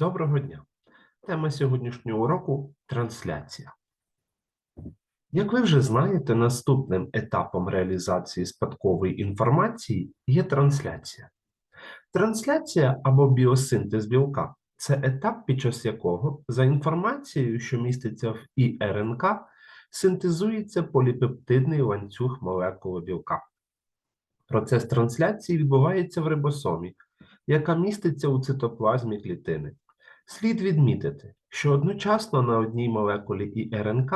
Доброго дня! Тема сьогоднішнього уроку трансляція. Як ви вже знаєте, наступним етапом реалізації спадкової інформації є трансляція. Трансляція або біосинтез білка це етап, під час якого за інформацією, що міститься в ІРНК, синтезується поліпептидний ланцюг молекули білка. Процес трансляції відбувається в рибосомі, яка міститься у цитоплазмі клітини. Слід відмітити, що одночасно на одній молекулі ІРНК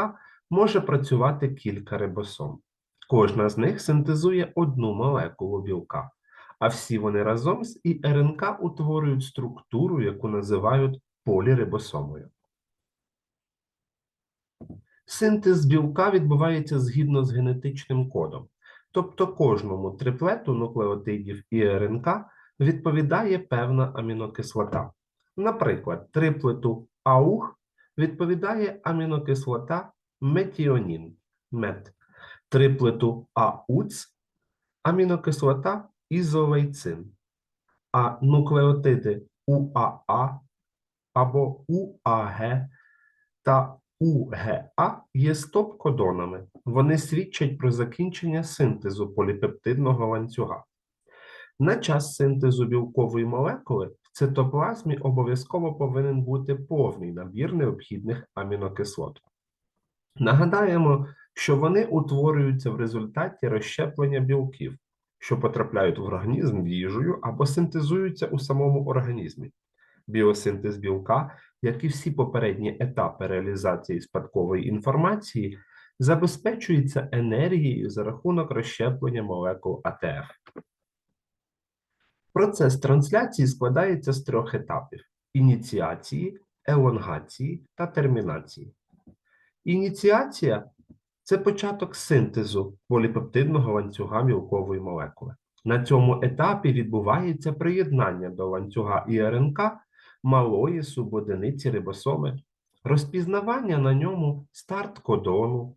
може працювати кілька рибосом. Кожна з них синтезує одну молекулу білка, а всі вони разом з ІРНК утворюють структуру, яку називають полірибосомою. Синтез білка відбувається згідно з генетичним кодом, тобто кожному триплету нуклеотидів ІРНК відповідає певна амінокислота. Наприклад, триплету АУХ відповідає амінокислота метіонін мет, триплету АУЦ амінокислота ізолейцин, а нуклеотиди УАА або УАГ та УГА є стоп-кодонами. Вони свідчать про закінчення синтезу поліпептидного ланцюга. На час синтезу білкової молекули цитоплазмі обов'язково повинен бути повний набір необхідних амінокислот. Нагадаємо, що вони утворюються в результаті розщеплення білків, що потрапляють в організм їжею або синтезуються у самому організмі. Біосинтез білка, як і всі попередні етапи реалізації спадкової інформації, забезпечується енергією за рахунок розщеплення молекул АТФ. Процес трансляції складається з трьох етапів: ініціації, елонгації та термінації. Ініціація це початок синтезу поліпептидного ланцюга білкової молекули. На цьому етапі відбувається приєднання до ланцюга ІРНК малої субодиниці рибосоми, розпізнавання на ньому старт кодону,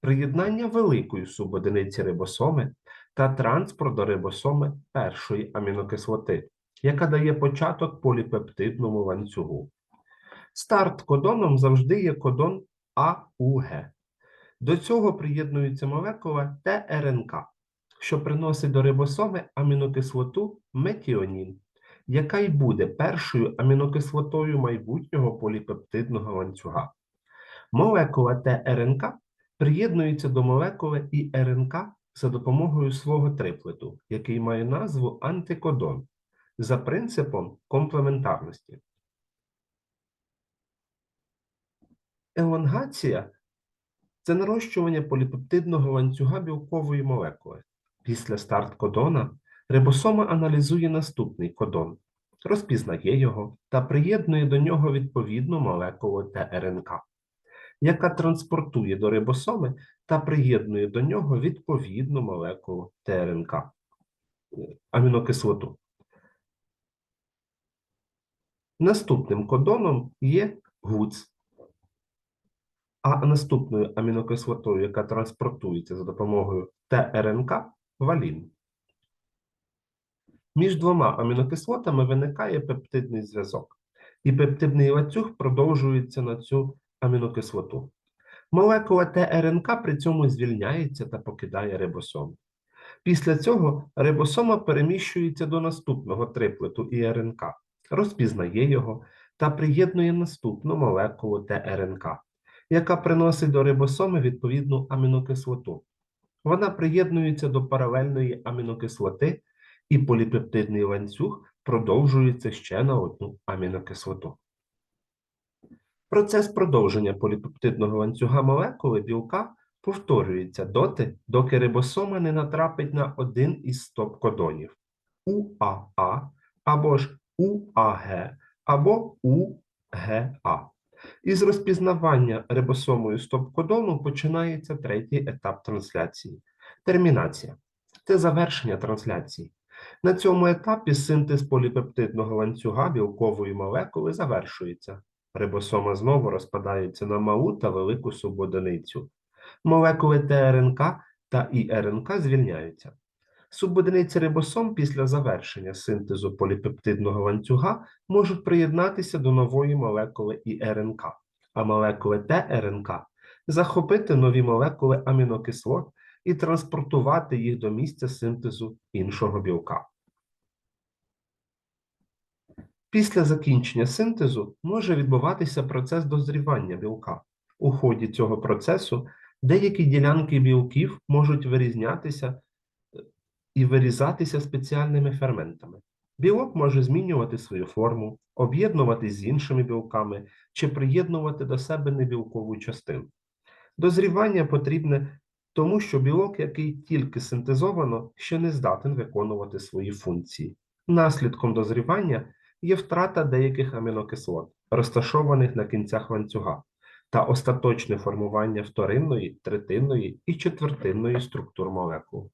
приєднання великої субодиниці рибосоми та транспорт рибосоми першої амінокислоти, яка дає початок поліпептидному ланцюгу. Старт кодоном завжди є кодон АУГ. До цього приєднується молекула ТРНК, що приносить до рибосоми амінокислоту метіонін, яка й буде першою амінокислотою майбутнього поліпептидного ланцюга. Молекула ТРНК приєднується до молекули ІРНК за допомогою свого триплету, який має назву антикодон, за принципом комплементарності. Елонгація це нарощування поліпептидного ланцюга білкової молекули. Після старт кодона рибосома аналізує наступний кодон, розпізнає його та приєднує до нього відповідну молекулу ТРНК, яка транспортує до рибосоми та приєднує до нього відповідну молекулу ТРНК амінокислоту. Наступним кодоном є ГУЦ, а наступною амінокислотою, яка транспортується за допомогою ТРНК, валін. Між двома амінокислотами виникає пептидний зв'язок, і пептидний ланцюг продовжується на цю амінокислоту. Молекула ТРНК при цьому звільняється та покидає рибосом. Після цього рибосома переміщується до наступного триплету ІРНК, розпізнає його та приєднує наступну молекулу ТРНК, яка приносить до рибосоми відповідну амінокислоту. Вона приєднується до паралельної амінокислоти, і поліпептидний ланцюг продовжується ще на одну амінокислоту. Процес продовження поліпептидного ланцюга молекули білка повторюється доти, доки рибосома не натрапить на один із стоп-кодонів УАА або ж УАГ або УГА. Із розпізнавання рибосомою стоп-кодону починається третій етап трансляції термінація. Це завершення трансляції. На цьому етапі синтез поліпептидного ланцюга білкової молекули завершується. Рибосома знову розпадається на малу та велику субодиницю. Молекули ТРНК та ІРНК звільняються. Субодиниці рибосом після завершення синтезу поліпептидного ланцюга можуть приєднатися до нової молекули ІРНК, а молекули ТРНК захопити нові молекули амінокислот і транспортувати їх до місця синтезу іншого білка. Після закінчення синтезу може відбуватися процес дозрівання білка. У ході цього процесу деякі ділянки білків можуть вирізнятися е, і вирізатися спеціальними ферментами. Білок може змінювати свою форму, об'єднуватись з іншими білками чи приєднувати до себе небілкову частину. Дозрівання потрібне тому, що білок, який тільки синтезовано, ще не здатен виконувати свої функції. Наслідком дозрівання є втрата деяких амінокислот, розташованих на кінцях ланцюга, та остаточне формування вторинної, третинної і четвертинної структур молекул.